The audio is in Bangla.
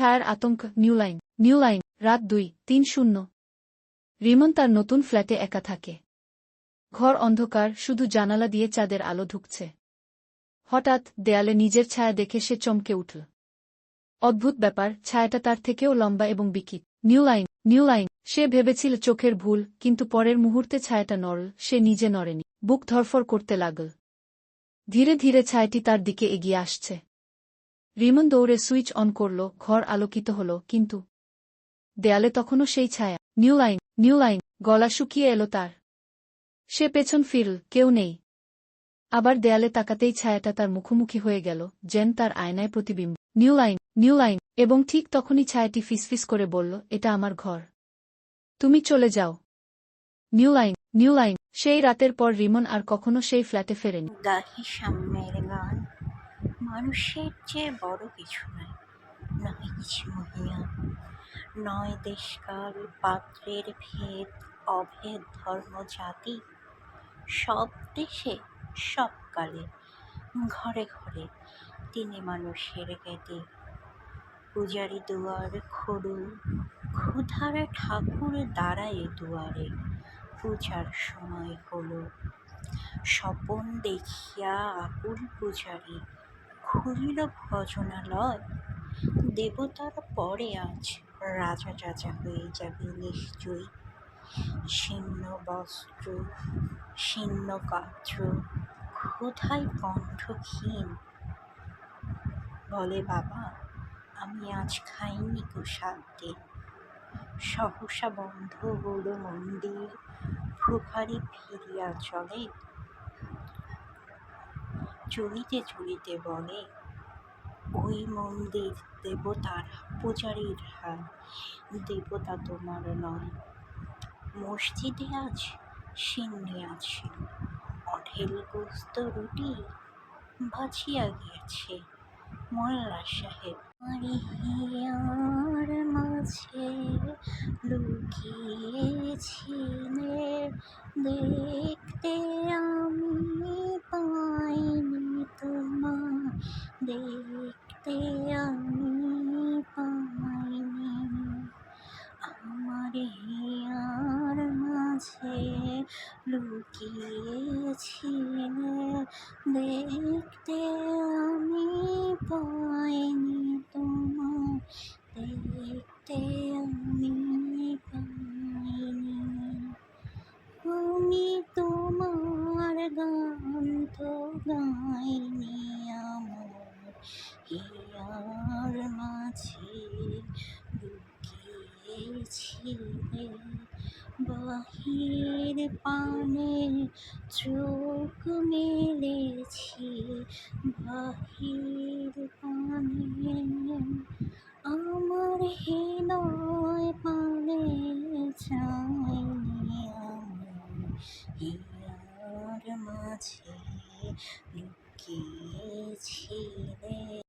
ছায়ার আতঙ্ক, নিউ লাইন নিউ লাইন, রাত দুই, তিন শূন্য। রিমন তার নতুন ফ্ল্যাটে একা থাকে। ঘর অন্ধকার, শুধু জানালা দিয়ে চাঁদের আলো ঢুকছে। হঠাৎ দেয়ালে নিজের ছায়া দেখে সে চমকে উঠল। অদ্ভুত ব্যাপার, ছায়াটা তার থেকেও লম্বা এবং লাইন, নিউ লাইন, সে ভেবেছিল চোখের ভুল, কিন্তু পরের মুহূর্তে ছায়াটা নড়ল, সে নিজে নড়েনি, বুক ধরফর করতে লাগল। ধীরে ধীরে ছায়াটি তার দিকে এগিয়ে আসছে। রিমন দৌড়ে সুইচ অন করল, ঘর আলোকিত হল, কিন্তু দেয়ালে তখনও সেই ছায়া। নিউ লাইন নিউ লাইন, গলা শুকিয়ে এলো তার। সে পেছন ফিরল, কেউ নেই। আবার দেয়ালে তাকাতেই ছায়াটা তার মুখোমুখি হয়ে গেল, যেন তার আয়নায় প্রতিবিম্ব। নিউ লাইন নিউ লাইন, এবং ঠিক তখনই ছায়াটি ফিসফিস করে বলল, এটা আমার ঘর। তুমি চলে যাও। New line new line. সেই রাতের পর রিমন আর কখনো সেই ফ্ল্যাটে ফেরেনি। মানুষের চেয়ে বড় কিছু নয়। নয় কিছু মহিয়া নয় দেশকাল, পাত্রের ভেদ, অভেদ, ধর্ম, জাতি। সব দেশে, সব কালে, ঘরে ঘরে তিনি মানুষের জ্ঞাতি পূজারি দুয়ার খড়ু, ক্ষুধার ঠাকুর দাঁড়ায় দুয়ারে, পূজার সময় হলো স্বপন দেখিয়া আকুল পূজারী খুলিল ভজনালয় দেবতার পরে আজ রাজা রাজা হয়ে যাবে নিশ্চয়ই। ছিন্ন বস্ত্র ছিন্ন পাত্র ক্ষুধায় কণ্ঠহীন। বলে, বাবা, আমি আজ খাইনি সাত দিন সহসা বন্ধ হলো মন্দির। প্রভারি ফিরিয়া চলে চলিতে চলিতে বলে, ওই মন্দির দেবতার পূজারীর হাল দেবতা তোমার নয়। মসজিদে আজ সিন্নি আছে। অঢেল গোস্ত রুটি ভাজিয়া গিয়েছে। মোল্লা সাহেব হিয়ার মাঝে লুকিয়েছিলে দেখতে লুকিয়েছিলে দেখতে আমি পাইনি লুকিয়েছিলে বাহির পানে চোখ মেলেছি বাহির পানে আমার হৃদয় পানে চাইনি আমার মাঝে লুকিয়েছিলে